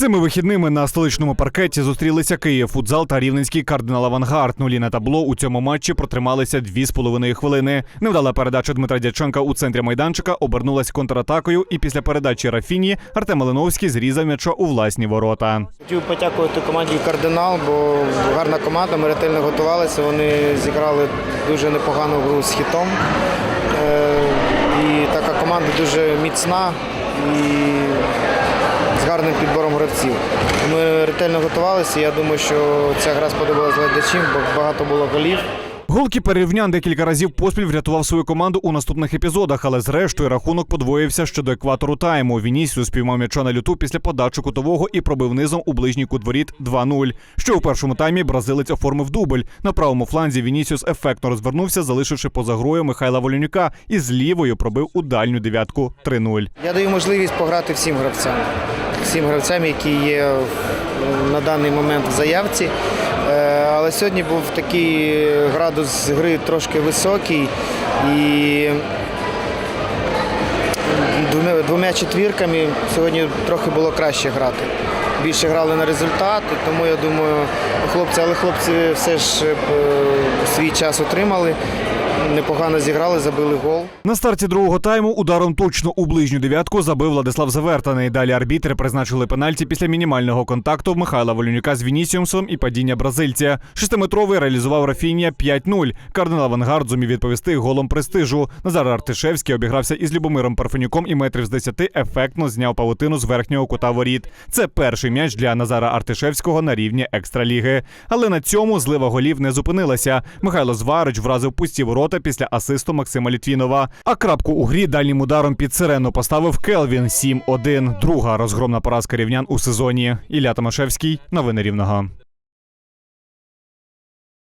Цими вихідними на столичному паркеті зустрілися Київ футзал та рівненський кардинал Авангард. Нулі на табло у цьому матчі протрималися дві з половиною хвилини. Невдала передача Дмитра Дяченка у центрі майданчика обернулась контратакою, і після передачі Рафіні Артем Малиновський зрізав м'яча у власні ворота. Хотів подякувати команді Кардинал, бо гарна команда. Ми ретельно готувалися. Вони зіграли дуже непогану гру з хітом. Е, І така команда дуже міцна і з гарним підбором гравців. Ми ретельно готувалися. Я думаю, що ця гра сподобалась глядачам, бо багато було голів. Голкіпер рівнян декілька разів поспіль врятував свою команду у наступних епізодах, але зрештою рахунок подвоївся щодо екватору тайму. Вінісіус спіймав м'яча на люту після подачі кутового і пробив низом у ближній кут воріт 2-0. Що у першому таймі бразилець оформив дубль. На правому фланзі Вінісіус ефектно розвернувся, залишивши поза грою Михайла Волюнюка і з лівою пробив у дальню дев'ятку 3-0. Я даю можливість пограти всім гравцям, всім гравцям, які є на даний момент в заявці. Е, Але сьогодні був такий градус гри трошки високий і двома, четвірками сьогодні трохи було краще грати. Більше грали на результат, тому я думаю, хлопці, але хлопці все ж е, свій час отримали, непогано зіграли, забили гол. На старті другого тайму ударом точно у ближню дев'ятку забив Владислав Завертаний. Далі арбітри призначили пенальті після мінімального контакту Михайла Волюнюка з Вінісіумсом і падіння бразильця. Шестиметровий реалізував Рафінія 5-0. Кардинал Авангард зумів відповісти голом престижу. Назар Артишевський обігрався із Любомиром Парфенюком і метрів з 10 ефектно зняв павутину з верхнього кута воріт. Це перший м'яч для Назара Артишевського на рівні екстраліги. Але на цьому злива голів не зупинилася. Михайло Зварич вразив пусті ворота після асисту Максима Літвінова. А крапку у грі дальнім ударом під сирену поставив Келвін 7-1. Друга розгромна поразка рівнян у сезоні. Ілля Томашевський. Новини Рівного.